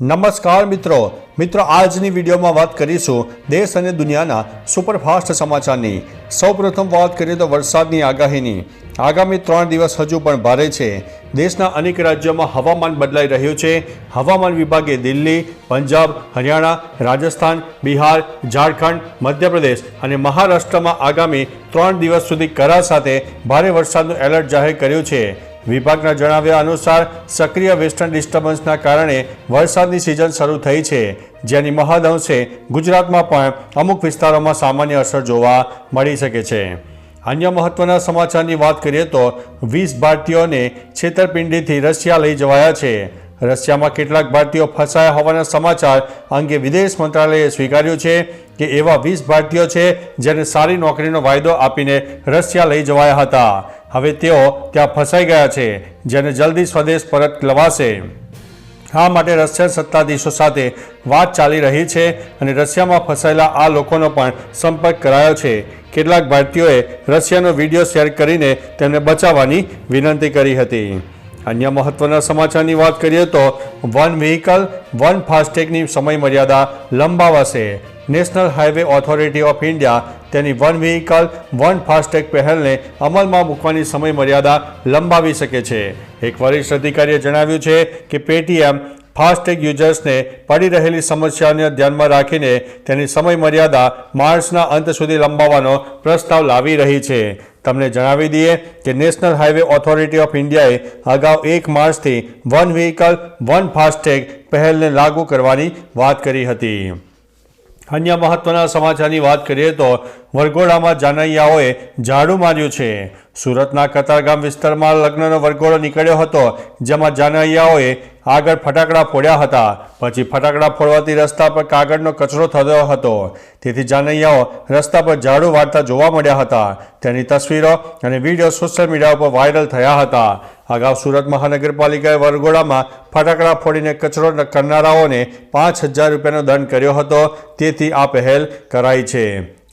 નમસ્કાર મિત્રો. મિત્રો, આજની વિડીયોમાં વાત કરીશું દેશ અને દુનિયાના સુપરફાસ્ટ સમાચારની. સૌપ્રથમ વાત કરીએ તો વરસાદની આગાહીની. આગામી ત્રણ દિવસ હજુ પણ ભારે છે. દેશના અનેક રાજ્યોમાં હવામાન બદલાઈ રહ્યું છે. હવામાન વિભાગે દિલ્હી, પંજાબ, હરિયાણા, રાજસ્થાન, બિહાર, ઝારખંડ, મધ્યપ્રદેશ અને મહારાષ્ટ્રમાં આગામી ત્રણ દિવસ સુધી કરા સાથે ભારે વરસાદનું એલર્ટ જાહેર કર્યું છે. વિભાગના જણાવ્યા અનુસાર, સક્રિય વેસ્ટર્ન ડિસ્ટર્બન્સના કારણે વરસાદની સિઝન શરૂ થઈ છે. જેની મહદઅંશે ગુજરાતમાં પણ અમુક વિસ્તારોમાં સામાન્ય અસર જોવા મળી શકે છે. અન્ય મહત્વના સમાચારની વાત કરીએ તો વીસ ભારતીયોને છેતરપિંડીથી રશિયા લઈ જવાયા છે. રશિયામાં કેટલાક ભારતીયો ફસાયા હોવાના સમાચાર અંગે વિદેશ મંત્રાલયે સ્વીકાર્યું છે કે એવા વીસ ભારતીયો છે જેને સારી નોકરીનો વાયદો આપીને રશિયા લઈ જવાયા હતા. હવે તેઓ ત્યાં ફસાઈ ગયા છે, જેને જલ્દી સ્વદેશ પરત લવાશે. આ માટે રશિયન સત્તાધીશો સાથે વાત ચાલી રહી છે અને રશિયામાં ફસાયેલા આ લોકોનો પણ સંપર્ક કરાયો છે. કેટલાક ભારતીયોએ રશિયાનો વીડિયો શેર કરીને તેમને બચાવવાની વિનંતી કરી હતી. અન્ય મહત્વના સમાચારની વાત કરીએ તો વન વ્હીકલ, વન ફાસ્ટેગની સમય મર્યાદા લંબાવાશે. National highway authority of India તેની વન વ્હીકલ, વન ફાસ્ટેગ પહેલને અમલમાં મૂકવાની સમય મર્યાદા લંબાવી શકે છે. એક વરિષ્ઠ અધિકારીએ જણાવ્યું છે કે પેટીએમ ફાસ્ટેગ યુઝર્સને પડી રહેલી સમસ્યાઓને ધ્યાનમાં રાખીને તેની સમય મર્યાદા માર્ચના અંત સુધી લંબાવવાનો પ્રસ્તાવ લાવી રહી છે. તમને જણાવી દઈએ કે નેશનલ હાઈવે ઓથોરિટી ઓફ ઇન્ડિયાએ અગાઉ એક માર્ચથી વન વ્હીકલ, વન ફાસ્ટેગ પહેલને લાગુ કરવાની વાત કરી હતી. અન્ય મહત્વના સમાચારની વાત કરીએ તો વરઘોડામાં જાનૈયાઓએ ઝાડુ માર્યું છે. સુરતના કતારગામ વિસ્તારમાં લગ્નનો વરઘોડો નીકળ્યો હતો, જેમાં જાનૈયાઓએ આગળ ફટાકડા ફોડ્યા હતા. પછી ફટાકડા ફોડવાથી રસ્તા પર કાગળનો કચરો થયો હતો. તેથી જાનૈયાઓ રસ્તા પર ઝાડુ વાળતા જોવા મળ્યા હતા. તેની તસવીરો અને વીડિયો સોશિયલ મીડિયા ઉપર વાયરલ થયા હતા. અગાઉ સુરત મહાનગરપાલિકાએ વરઘોડામાં ફટાકડા ફોડીને કચરો કરનારાઓને પાંચ હજાર રૂપિયાનો દંડ કર્યો હતો. તેથી આ પહેલ કરાઈ છે.